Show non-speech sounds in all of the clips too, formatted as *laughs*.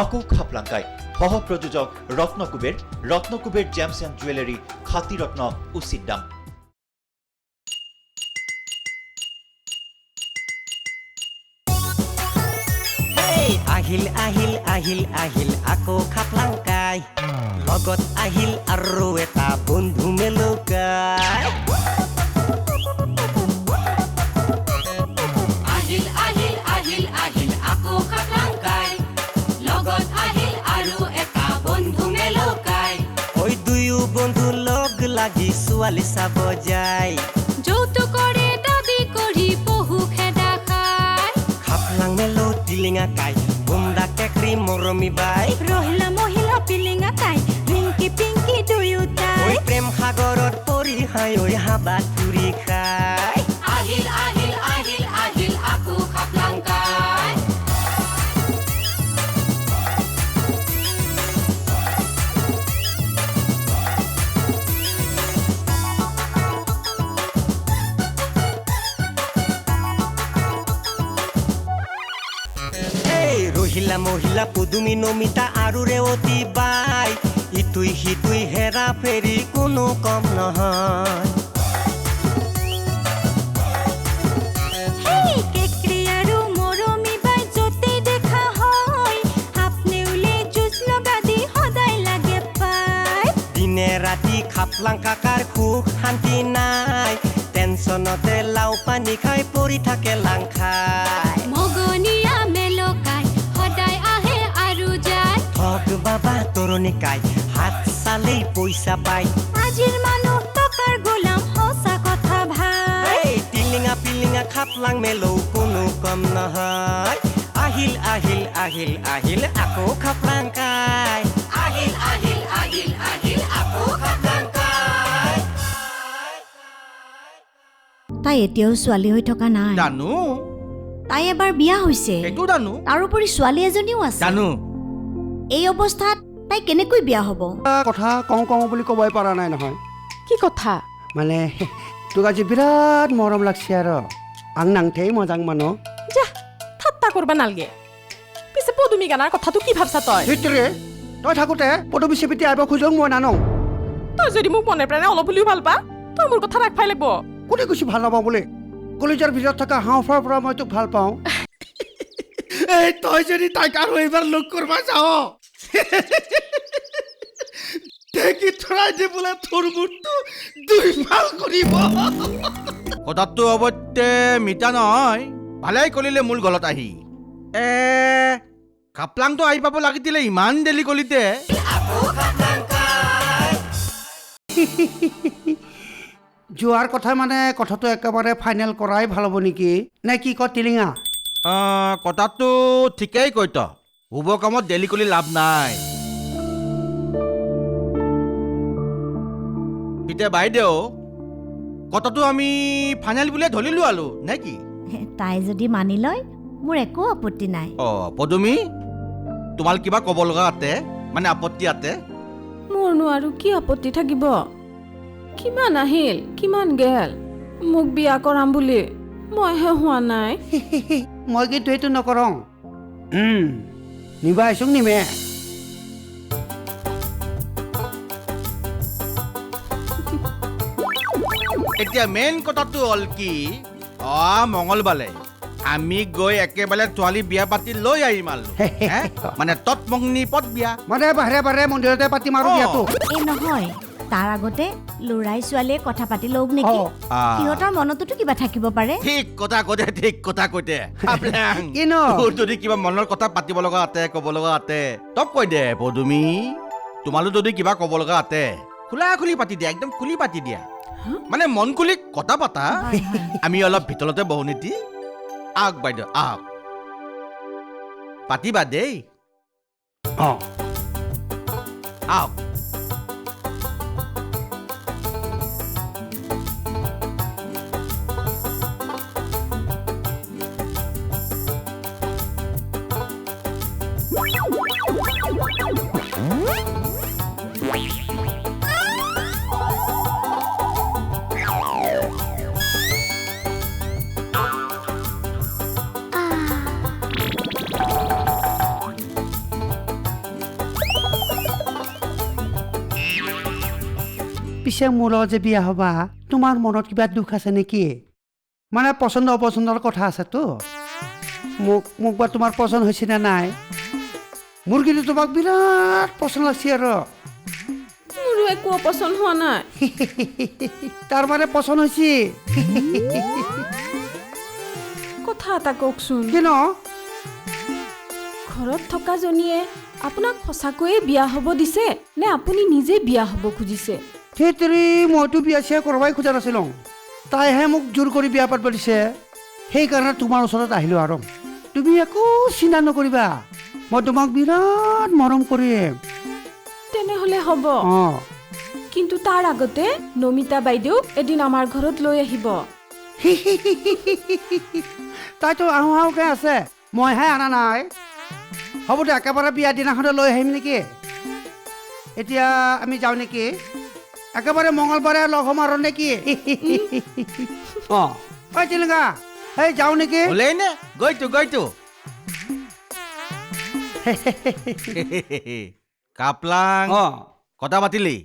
আকো খাপলাঙ্কায়। সহ প্রযোজক রত্নকুবের রত্নকুবের জেমস অ্যান্ড জুয়েলারি খাতিরত্ন উচিত দাম আহিল আহিল আহিল আহিল আকৌ খাপলাংকাই লগত আহিল আৰু এটা বন্ধু মেলুকাই ছোৱালী চাব যায় যৌতুকৰে দাবি কৰি বহু খেদা খায়। খাপলাং মেলো টিলিঙা কাই বুন্দা কেকৰি মৰমি বাই সদায় লাগে পাই। দিনে ৰাতি খাপলাং কাকাৰ সুখ শান্তি নাই। টেনচনতে লাও পানী খাই পৰি থাকে লাং খাই মগনীয়া মেলকাই সদায় আহে আৰু যায়। ঠগ বাবা তৰণি কাই হাত চালেই পইচা পাই। আজিৰ মানুহ টকাৰ গোলাম সঁচা কথা ভাই। টিলিঙা পিলিঙা খাপলাং মেলৌ কোনো কম নহয়। আহিল আহিল আহিল আহিল আকৌ খাপলাং কাই। আহিল আহিল আহিল আহিল আকৌ খাপলাংকাই তাই এতিয়াও ছোৱালী হৈ থকা নাই। জানো তাই এবাৰ বিয়া হৈছে। সেইটো জানো তাৰোপৰি ছোৱালী এজনীও আছে। জানো এই অৱস্থাত তাই কেনেকৈ বিয়া হ'ব? কথা কওঁ কওঁ বুলি ক'বই পৰা নাই নহয়। কি কথা? মানে তোক আজি বিৰাট মৰম লাগছে আৰু। আং নাংথেই মজাং মানুহ। যা ঠাট্টা কৰবা নালগে। পিছে পদুমী গানাৰ কথাটো কি ভাবছা তই? সেইটোৰে তই থাকোঁতে পদবী চেপিটি আহিব খোজো মই নানো। তই যদি মোক মনে প্ৰাণে অলপ হ'লেও ভালো পা তই মোৰ কথা ৰাখবাই লাগিব। কোনে কৈছে ভালো নাপাওঁ বুলি? কলেজৰ ভিতৰত থকা হাওঁফাৰ পৰা মই তোক ভালো পাওঁ। এই তই যদি তাইক আৰু এইবাৰ লগ কৰিব যাওঁ দেখি থৰাই দি বোলে তোৰ মূৰটো দুই ভালো কৰিব কথাটো অৱশ্যে মিঠা নহয় ভালেই কৰিলে মোৰ গলত আহি। এ কাপলাংটো আহি পাব লাগিছিলে ইমান দেৰি কলিতে। *laughs* যোৱাৰ কথা মানে কথাটো একেবাৰে ফাইনেল কৰাই ভালো হ'ব নেকি? নে কি ক টিলিঙা কথাটো ঠিকেই কৈত। শুভ কামত দেৰি কৰি লাভ নাই। এতিয়া বাইদেউ কথাটো আমি ফাইনেল বুলিয়ে ধৰি লোৱালো নে কি? তাই যদি মানি লয় মোৰ একো আপত্তি নাই। অ পদুমী তোমাৰ কিবা ক'ব লগা আছে মানে আপত্তি আছে মোৰনো আৰু কি আপত্তি থাকিব? কিমান আহিল কিমান গেল? মোক বিয়া কৰাম বুলি মইহে হোৱা নাই। মই কিন্তু সেইটো নকৰোঁ উম, নিবা আহিছোং নিমে এতিয়া মেইন কথাটো হ'ল কি? অ মঙলবাৰে আমি গৈ একেবাৰে ছোৱালী বিয়া পাতি লৈ আহিম আৰু হে? মানে তৎমগ্নি পদ বিয়া। মানে বাহিৰে বাহিৰে মন্দিৰতে পাতিম আৰু বিয়াটো। এই নহয়। তাৰ আগতে ল'ৰাই ছোৱালীয়ে কথা পাতি লওক নেকি? সিহঁতৰ মনতোতো কিবা থাকিব পাৰে। ঠিক কথা কৈতে ঠিক কথা খাপলাং। কিনো? *laughs* যদি কিবা মনৰ কথা পাতিব লগা আছে ক'ব লগা আছে তক কৈ দে পদুমী। তোমালোক যদি কিবা ক'ব লগা আছে খোলা খুলি পাতি দিয়া একদম খুলি পাতি দিয়া। মানে মন খুলি কথা পাতা। আমি অলপ ভিতৰতে বহো নেকি? আহক বাইদেউ আহক। পাতিবা দেই। অঁ। আহক। পিছে মোৰ লগত যে বিয়া হ'বা, তোমাৰ মনত কিবা দুখ আছে নেকি? মানে পচন্দ অপচন্দৰ কথা আছেতো মোক মোক বা তোমাৰ পচন্দ হৈছেনে নাই? কিন্তু তোমাক বিৰাট পচন্দ লাগছে আৰু মোৰো একো অপচন্দ হোৱা নাই। তাৰ মানে পচন্দ হৈছে কথা এটা কওকচোন কি ন ঘৰত থকাজনীয়ে আপোনাক সঁচাকৈয়ে বিয়া হ'ব দিছে নে আপুনি নিজে বিয়া হ'ব খুজিছে? সেইতৰি মইতো বিয়া চিয়া কৰবাই খোজা নাছিলোঁ। তাইহে মোক জোৰ কৰি বিয়া পাতিব দিছে। সেইকাৰণে তোমাৰ ওচৰত আহিলোঁ আৰু। তুমি একো চিন্তা নকৰিবা। মই তোমাক বিৰাট মৰম কৰিম তেনেহ'লে হ'ব অঁ কিন্তু তাৰ আগতে নমিতা বাইদেউক এদিন আমাৰ ঘৰত লৈ আহিব তাইতো আহোঁ আহোঁকে আছে মইহে অনা নাই হ'ব দে একেবাৰে বিয়া দিনাখনে লৈ আহিম নেকি এতিয়া আমি যাওঁ নেকি একেবাৰে মঙলবাৰে লগ হ'ম আৰু নেকি অঁ ঐ চিলিঙা এই যাওঁ নেকি গৈতো গৈতো *laughs* কাপলাং। অঁ। কথা পাতিলি?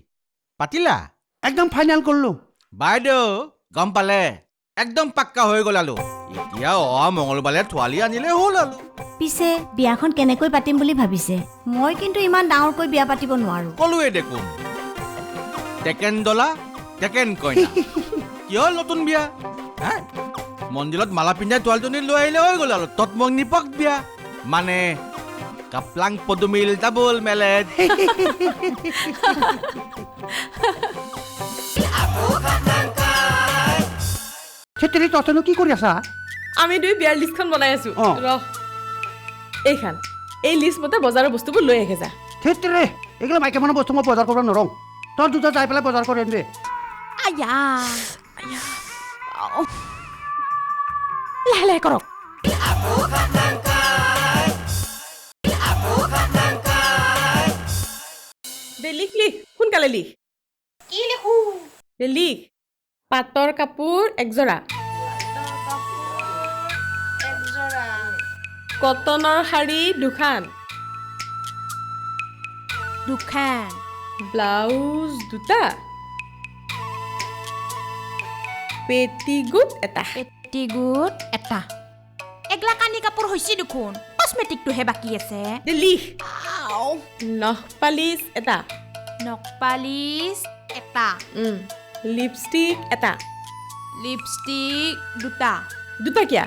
পাতিলা? একদম ফাইনেল কৰিলোঁ বাইদেউ গম পালে। একদম পাক্কা হৈ গ'ল আলো। এতিয়া অহা মঙলবাৰে ছোৱালী আনিলে হ'ল আলো। পিছে বিয়াখন কেনেকৈ পাতিম বুলি ভাবিছে? মই কিন্তু ইমান ডাঙৰকৈ বিয়া পাতিব নোৱাৰোঁ। ক'লোৱে দেখোন। টেকেন ডলা টেকেন কইনা। কিয় নতুন বিয়া? হা? মন্দিৰত মালা পিন্ধাই ছোৱালীজনী লৈ আহিলে হৈ গ'ল আৰু তৎমং নিপক বিয়া। মানে কাপলাং পদুমিল ডাবল মেলেট সেইতেৰি তহঁতেনো কি কৰি আছা? আমি দুই বিয়াৰ লিষ্টখন বনাই আছো। অ। ৰহ। এইখান এই লিষ্ট মতে বজাৰৰ বস্তুবোৰ লৈ আহে যা। সেইতেৰে এইগিলা মাইকী মানুহ বস্তু মই বজাৰ কৰিব নোৱাৰোঁ তই দুটা যাই পেলাই বজাৰ কৰিম দে। লাহে লাহে কৰক। দে লিখ লিখ সোনকালে লিখ। কি লিখো? দে লিখ। পাটৰ কাপোৰ একযোৰা কটনৰ শাৰী দুখান। দুখান। ব্লাউজ দুটা। পেটিগুট এটা। পেটিগুট এটা। এগলা কানি কাপোৰ হৈছে দেখোন। কচমেটিকটোহে বাকী আছে। লিখ। নখ পালিচ এটা নখপালিচ এটা উম, লিপষ্টিক এটা লিপষ্টিক দুটা দুটা কিয়া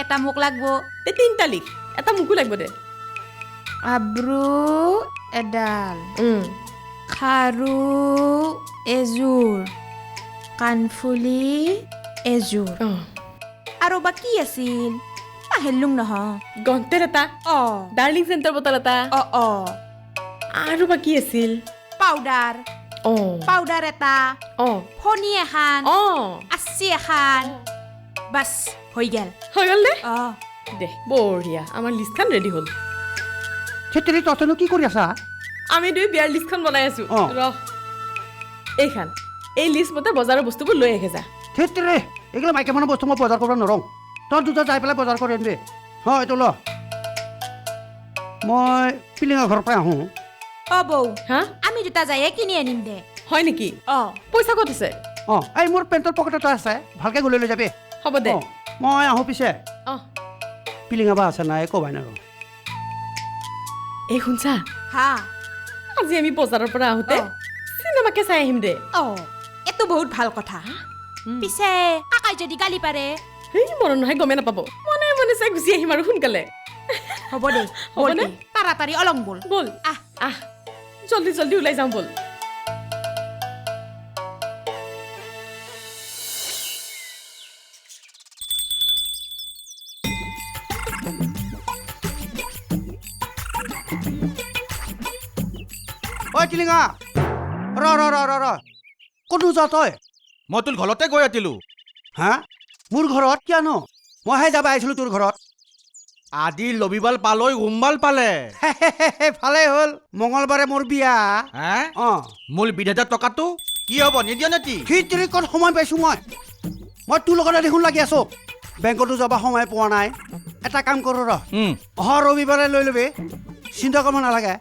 এটা মোক লাগব তে তিনিটা লিখ এটা মোকো লাগিব দে আব্ৰু এডাল উম, খাৰু এযোৰ কাণফুলি এযোৰ অ, আৰু বা কি আছিল গন্তেৰ এটা অ ডাৰ্লিং চেণ্টাৰ বটল এটা অ অ আৰু বা কি আছিল পাউডাৰ অ পাউডাৰ এটা অ ফণি এখন অ আচি এখন বাছ হৈ গেল হৈ গ'ল দে অ দে বঢ়িয়া আমাৰ লিষ্টখন ৰেডি হ'ল সেইতেৰি তহঁতেনো কি কৰি আছা আমি দুই বিয়াৰ লিষ্টখন বনাই আছো অ। ৰহ এইখান এই লিষ্ট মতে বজাৰৰ বস্তুবোৰ লৈ আহে যা সেইতেৰে এইগিলা মাইকী মানুহ বস্তু মই বজাৰ কৰিব নোৱাৰোঁ তই দুটা যাই পেলাই বজাৰ কৰিম দে। হয় এইটো ল। মই পিলিঙা ঘৰৰ পৰা আহোঁ। অ বৌ। হা? আমি দুটা যায়ে কিনি আনিম দে। হয় নেকি? অ। পইচা ক'ত আছে? অঁ এই মোৰ পেণ্টৰ পকেট এটা আছে। ভালকৈ গ'লে লৈ যাবি। হ'ব দে। মই আহোঁ পিছে। অ। পিলিঙা বা আছে নাই ক'বাই নাই এই শুনছা? হা। আজি আমি বজাৰৰ পৰা আহোঁতে। চিনেমাকে চাই আহিম দে। অ এইটো বহুত ভালো কথা। পিছে কাকাই যদি গালি পাৰে সেই মনত নহয় গমেই নাপাব। মনে মনে চাই গুচি আহিম আৰু সোনকালে। হ'ব দে হ'ব ব'ল নে? দে। অলং ব'ল। ব'ল। আহ আহ। জল্দি জল্দি ওলাই যাওঁ ব'ল। ঐ টিলিঙা ৰ ৰ ৰ ৰ ৰ। ক'তো যা তই? মই তোৰ ঘৰতে গৈ আছিলো। হা? মোৰ ঘৰত কিয়নো? মইহে যাব আহিছিলোঁ তোৰ ঘৰত। আজি লবিবাল পালৈ উম্বাল পালে। ভালেই হ'ল। মঙলবাৰে মোৰ বিয়া। অঁ। মূল বিধাতা টকাটো? কি হ'ব নিদিয়া নেকি? সিতিৰি ক'ত সময় পাইছোঁ মই। মই তোৰ লগতে দেখোন লাগি আছোঁ। বেংকতো যাব সময় পোৱা নাই। এটা কাম কৰোঁ ৰ। অহা ৰবিবাৰে লৈ ল'বি। চিন্তা কৰিব নালাগে।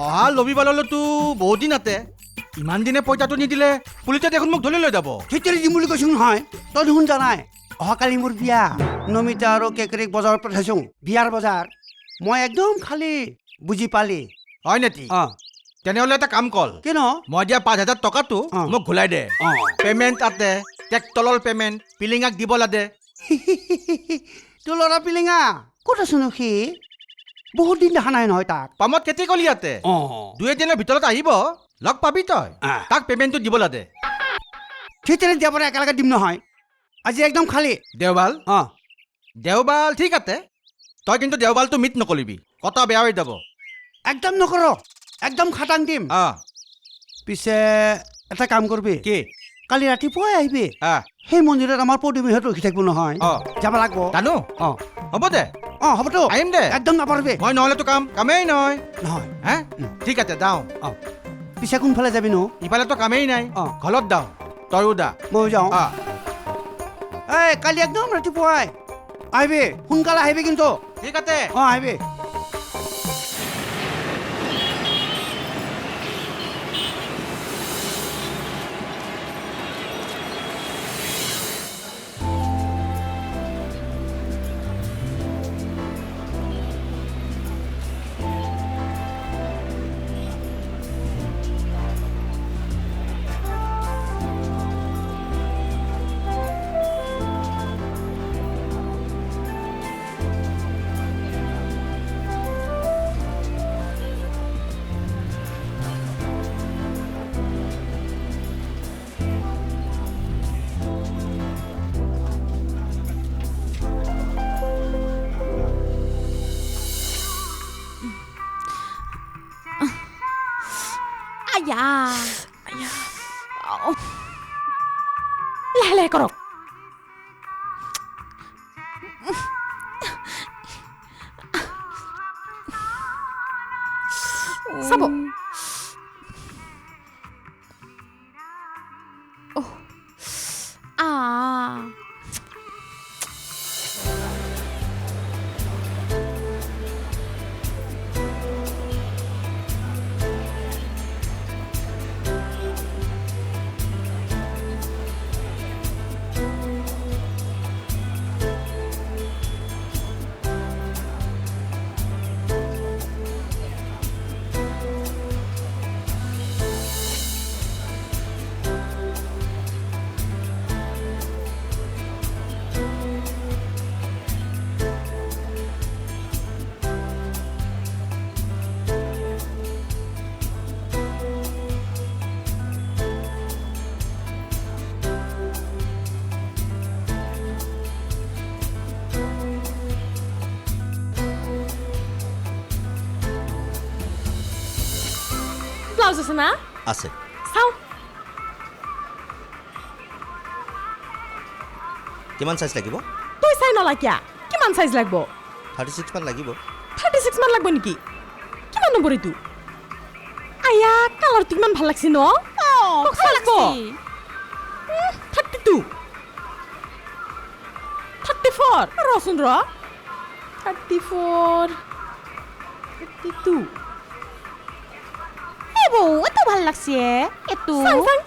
অহা লবিবাললৈতো বহুত দিন আতে ইমান দিনে পইচাটো নিদিলে পুলিচে দেখোন মোক ধৰি লৈ যাব। থিতেৰি দিম বুলি কৈছো নহয় তই দেখোন জানাই অহাকালি মোৰ বিয়া নমিতা আৰু কেকেৰিক বজাৰত পঠাইছো বিয়াৰ বজাৰ। মই একদম খালী বুজি পালি। হয় নেকি? অ। তেনেহ'লে এটা কাম কৰ। কিনো মই দিয়া পাঁচ হাজাৰ টকাটো। মোক ঘূৰাই দে। পে'মেণ্ট আছে ট্ৰেক্টৰৰ পে'মেণ্ট পিলিঙাক দিব লাগে। *laughs* তোৰ ল'ৰা পিলিঙা ক'ত আছোনো সি? বহুত দিন দেখা নাই নহয় তাক। পামত খেতি কৰি ইয়াতে? দুই এদিনৰ ভিতৰত আহিব। লগ পাবি তই? আহ। তাক পে'মেণ্টটো দিব লাগে থিতেৰি দিয়াৰ পৰা একেলগে দিম নহয়? আজি একদম খালী। দেওবাল? অ। দেওবাল ঠিক আছে। তই কিন্তু দেওবালটো মিট নকৰিবি। কথা বেয়া হৈ যাব? একদম নকৰ একদম খাটাং দিম। অঁ। পিছে এটা কাম কৰবি। কি? কালি ৰাতিপুৱাই আহিবি। আহ। সেই মন্দিৰত আমাৰ পদুমীহঁত ৰখি থাকিব নহয়। অ। যাব লাগব। জানো? অ। হ'ব দে। অ হ'বতো আহিম দে। একদম নাপাৰবি। মই নহ'লেতো কাম কামেই নহয়। নহয়। হে? ঠিক আছে যাওঁ। পিছে কোনফালে যাবি নো? ইফালেতো কামেই নাই। অ। ঘৰত দাও তয়ো দা মই যাওঁ। অঁ। এই কালি একদম ৰাতিপুৱাই। আহিবি সোনকালে আহিবি কিন্তু। ঠিক আছে। অঁ আহিবি। লাহে লাহে কৰক চাব আ ব্লাউজ আছে না? আছে। চাওঁ। কিমান চাইজ লাগিব? তই চাই নলা কিমান চাইজ লাগব? থাৰ্টি ছিক্সমান লাগিব। থাৰ্টি ছিক্স মান লাগব নেকি? কিমান নম্বৰ এইটো? আয়া কালাৰটো কিমান ভালো লাগছে ন? ককচা থাৰ্টি টু থাৰ্টি ফ'ৰ ৰচোন ৰ। থাৰ্টি ফ'ৰ থাৰ্টি টু বৌ এত ভালো লাগছে। এতো চাং চাং।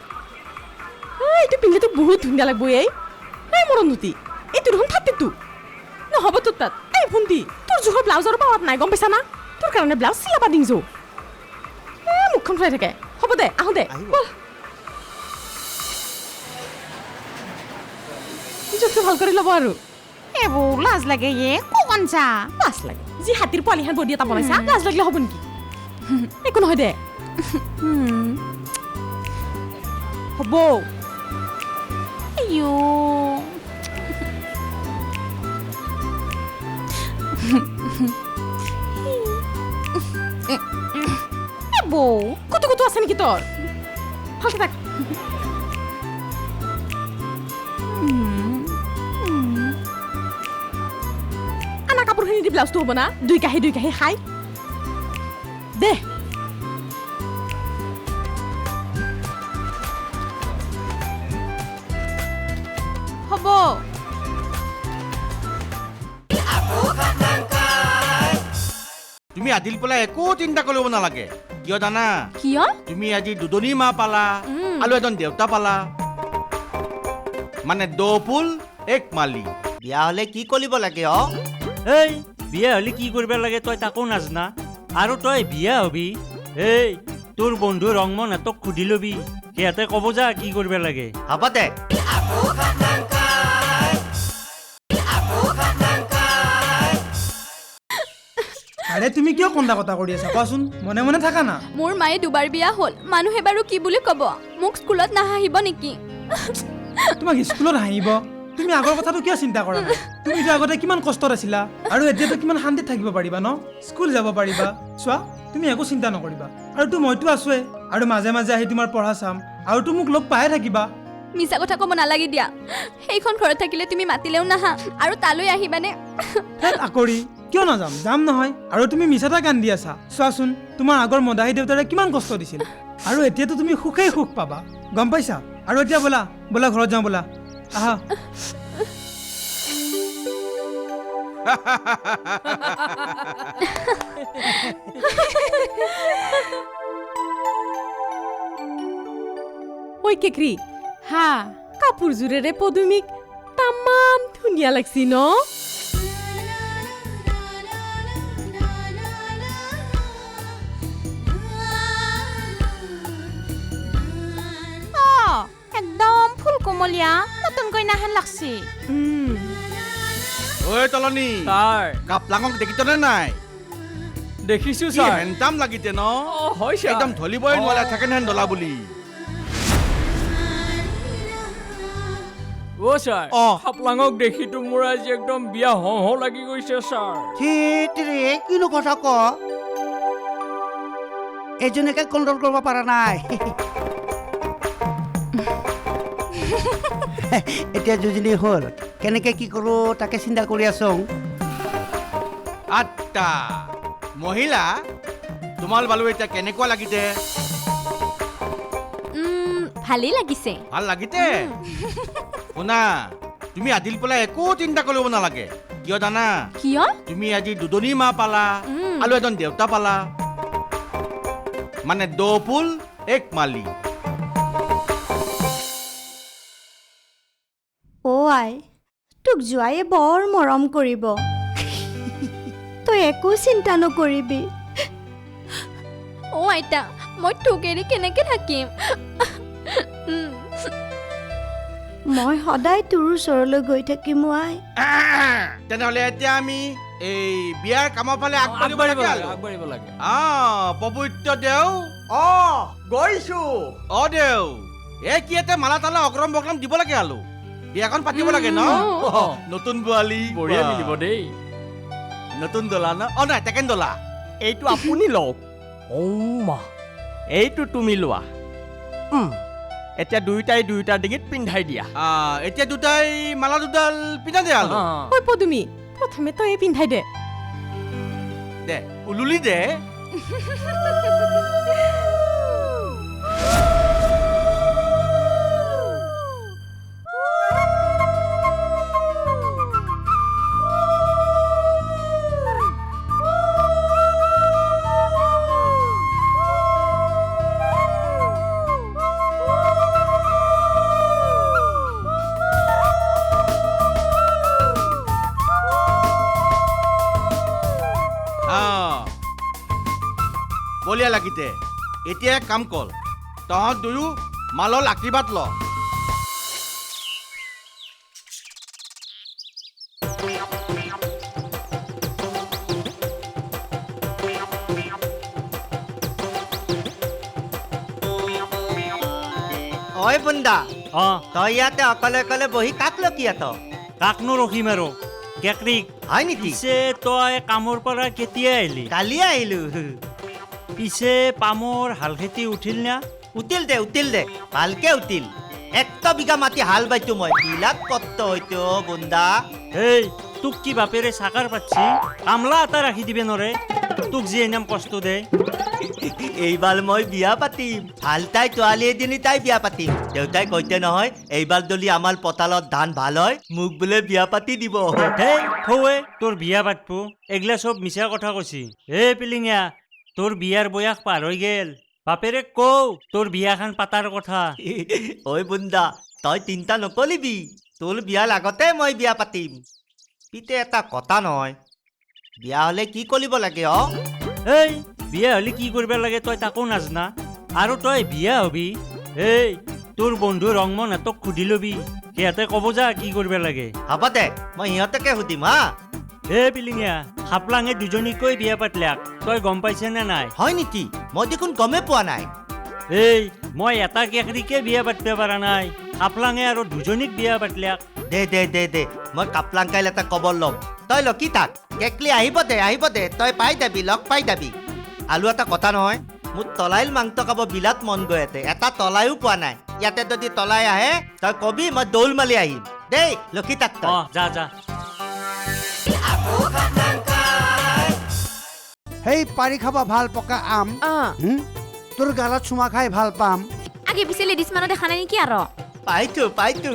এই, এইটো পিন্ধিলেতো বহুত ধুনীয়া লাগব এই। এই মৰণতি এইটো দেখোন থাৰ্টি টু নহ'ব তোৰ তাত। এই ভণ্টি তোৰ জোখৰ ব্লাউজৰ পাৱাত নাই গম পাইছা না তোৰ কাৰণে ব্লাউজ চিলাবা দিংছো এ মুখখন ফুৰাই থাকে। হ'ব দে আহো দে। জোখটো ভালো কৰি ল'ব আৰু। এ বৌ লাজ লাগে এ। ককন যা লাজ লাগে। যি হাতীৰ পোৱালিহান বডি এটা বনাইছা লাজ লাগিলে হ'ব নেকি? একো নহয় দে। হ'ব। আইও এ বৌ কতো কতো আছে নেকি তোৰ? ভালকে থাক। আনা কাপোৰখিনি দি ব্লাউজটো হ'ব না? দুই কাঁহি দুই কাঁহি খাই। দে হ'ব তুমি আদিল পেলাই একো চিন্তা কৰিব নালাগে। কিয় জানা? কিয়? তুমি আজি দুজনী মা পালা আৰু এজন দেউতা পালা। মানে দপুল এক মালি। বিয়া হ'লে কি কৰিব লাগে অ? এই বিয়া হ'লে কি কৰিব লাগে তই তাকো নাজনা। আৰু তই বিয়া হবি? এই তোৰ বন্ধু ৰংমন সিহঁতক সুধি ল'বি সিহঁতে ক'ব যা কি কৰিব লাগে। হ'ব দে। আৰে তুমি কিয় কন্দা কটা কৰি আছা? কোৱাচোন মনে মনে থাকা না। মোৰ মায়ে দুবাৰ বিয়া হ'ল মানুহে বাৰু কি বুলি ক'ব? মোক স্কুলত নাহাঁহিব নেকি? তোমাক স্কুলত হাঁহিব? তুমি আগৰ কথাটো কিয় চিন্তা কৰা নাই? তুমিতো আগতে কিমান কষ্টত আছিলা আৰু এতিয়াতো কিমান শান্তিত থাকিব পাৰিবা ন? স্কুল যাব পাৰিবা। চোৱা তুমি একো চিন্তা নকৰিবা। আৰুতো মইতো আছোৱে আৰু মাজে মাজে আহি তোমাৰ পঢ়া চাম। আৰুতো মোক লগ পায়ে থাকিবা। মিছা কথা ক'ব নালাগে দিয়া। সেইখন ঘৰত থাকিলে তুমি মাতিলেও নাহা। আৰু তালৈ আহিবানে? আকৰি কিয় নাযাম? যাম নহয়। আৰু তুমি মিছাটা গান দি আছা। চোৱাচোন তোমাৰ আগৰ মদাহী দেউতাৰে কিমান কষ্ট দিছিল। আৰু এতিয়াতো তুমি সুখেই সুখ পাবা। গম পাইছা? আৰু এতিয়া ব'লা ব'লা ঘৰত যাওঁ ব'লা। আহা। ঐ কেকৰি হা। কাপোৰযোৰেৰে পদুমিক তামাম ধুনীয়া লাগছি ন? একদম ফুল কোমলীয়া নতুন কইনাহান লাগছি উম, ঐ তলনি ছাৰ কাপলাঙক দেখিছনে নাই দেখিছোঁ কি হেণ্ডাম লাগিছে ন হয় একদম ধলিবই নোৱাৰা ছেকেণ্ড হেণ্ড ডলা বুলি অ' ছাৰ অ। হাপলাঙক দেখিতো মোৰ আজি একদম বিয়া হওঁ হওঁ লাগি গৈছে ছাৰ থিতৰে কিনো কথা ক এজনীকে কণ্ট্ৰল কৰিব পৰা নাই *laughs* এতিয়া দুজনী হ'ল। কেনেকে কি কৰোঁ তাকে চিন্তা কৰি আছোঁ। আত্তা মহিলা তোমাৰ বালু এতিয়া কেনেকুৱা লাগিছে? ভালেই লাগিছে। ভালো লাগিছে? শুনা তুমি আদিল পেলাই একো চিন্তা কৰিব নালাগে। কিয় জানা? কিয়? তুমি আজি দুজনী মা পালা আৰু এজন দেউতা পালা। মানে দপুল এক মালি। তোক জোৱাইয়ে বৰ মৰম কৰিব। তই একো চিন্তা নকৰিবি। অ' আইতা মই তোক এৰি কেনেকে থাকিম? মই সদায় তোৰ ওচৰলৈ গৈ থাকিম অ' আই তেনেহ'লে এতিয়া আমি এই বিয়াৰ কামৰ ফালে আগবাঢ়িব লাগে আগবাঢ়িব লাগে। আহ পবিত্ৰ দেও অ গৈছো। অ দেও এ কি এটা মালা তালা অগ্ৰম বগ্ৰম দিব লাগে আলু? বিয়াখন পাতিব লাগে ন? নতুন বোৱালী। বঢ়িয়া। মিলিব দেই। নতুন দলা ন? অ নাই টেকেন দলা। এইটো আপুনি লওক। এইটো তুমি লোৱা। এতিয়া দুয়োটাই দুয়োটাৰ ডিঙিত পিন্ধাই দিয়া। এতিয়া দুটাই মালা দুডাল পিন্ধা দে আলু। ঐ পদুমী প্ৰথমে তই পিন্ধাই দে। দে উলুলি দে। *laughs* বলিয়া লাগিতে। এতিয়া এক কাম কৰ তহঁত দুয়ো মালৰ আশীৰ্বাদ ল। ঐ বুন্দা অঁ। তই ইয়াতে অকলে অকলে বহি কাক লকি আত কাকনো ৰখিম আৰু কেকৰিক। হয় নেকি? পিছে তই কামৰ পৰা কেতিয়া আহিলি? কালি আহিলো। পিছে পামৰ হাল খেতি উঠিল না? উঠিল দে উঠিল দে ভালকে উঠিল। একটা বিঘা মাটি হাল বাইছো মই বিলাক কষ্ট হয়তো বুন্দা। এই তোক কি বাপেৰে চাকাৰ পাতছি কামলা এটা ৰাখি দিবে নৰে। তোক যি এনাম কষ্ট দে। এইবাৰ মই বিয়া পাতিম। ভালো তাই ছোৱালী এজনী তাই বিয়া পাতিম। দেউতাই কৈছে নহয় এইবাৰ যদি আমাৰ পতালত ধান ভালো হয় মোক বোলে বিয়া পাতি দিব। হেই থৌৱে তোৰ বিয়া পাতবো এগলা চব মিছা কথা কৈছি। হে পিলিঙা তোৰ বিয়াৰ বয়স পাৰ হৈ গেল। বাপেৰে কওঁ তোৰ বিয়াখন পাতাৰ কথা। *laughs* ঐ বুন্দা তই চিন্তা নকৰিবি তোৰ বিয়াৰ আগতে মই বিয়া পাতিম। পিতে এটা কথা নহয়। বিয়া হ'লে কি কৰিব লাগে অ? এই বিয়া হ'লে কি কৰিব লাগে তই তাকো নাজনা। আৰু তই বিয়া হবি। এই তোৰ বন্ধু ৰংমন সিহঁতক সুধি ল'বি। সিহঁতে ক'ব যা কি কৰিব লাগে। হ'ব দে মই সিহঁতকে সুধিম হা? এ পিলিঙীয়া হাপলাঙে দুজনীকৈ বিয়া পাতলাক। তই গম পাইছে নে নাই? হয় নেকি? মই দেখোন গমেই পোৱা নাই। এই মই এটা কেকৰিকে বিয়া পাতিব পৰা নাই। হাপলাঙে আৰু দুজনীক বিয়া পাতলাক। দে দে দে দে মই কাপলাং কাইল এটা খবৰ ল'ম। তই লকি থাক কেকলি আহিব দে আহিব দে তই পাই যাবি লগ পাই যাবি। আলু এটা কথা নহয় মোৰ তলাইল মাংস খাব বিৰাট মন গৈ আছে এটা তলাইও পোৱা নাই। ইয়াতে যদি তলাই আহে তই কবি মই দৌল মালি আহিম। দেই লক্ষী থাক তই? যা যা। সেই পাৰি খাব ভালো পকা আম। হুম? তোৰ গালত চুমা খাই ভালো পাম। আগে পিছে লেডিজ মানুহ দেখা নাই নেকি আৰু? পাইছো পাইছো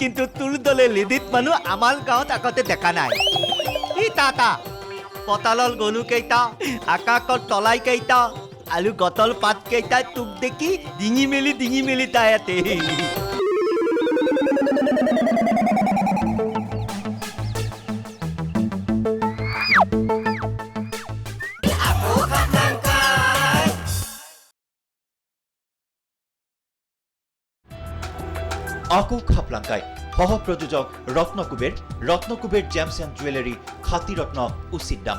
কিন্তু তোৰ দলে লেডিত মানুহ আমাৰ গাঁৱত আগতে দেখা নাই। ই তাতা পতালৰ গৰু কেইটা আকাশৰ তলাই কেইটা আৰু গটল পাত কেইটা তোক দেখি ডিঙি মেলি ডিঙি মেলি তাই ইয়াতে। আকৌ খাপলাঙ্কায় সহ প্রযোজক রত্নকুবের রত্নকুবের জ্যামস অ্যান্ড জুয়েলারি খাতিরত্ন দাম।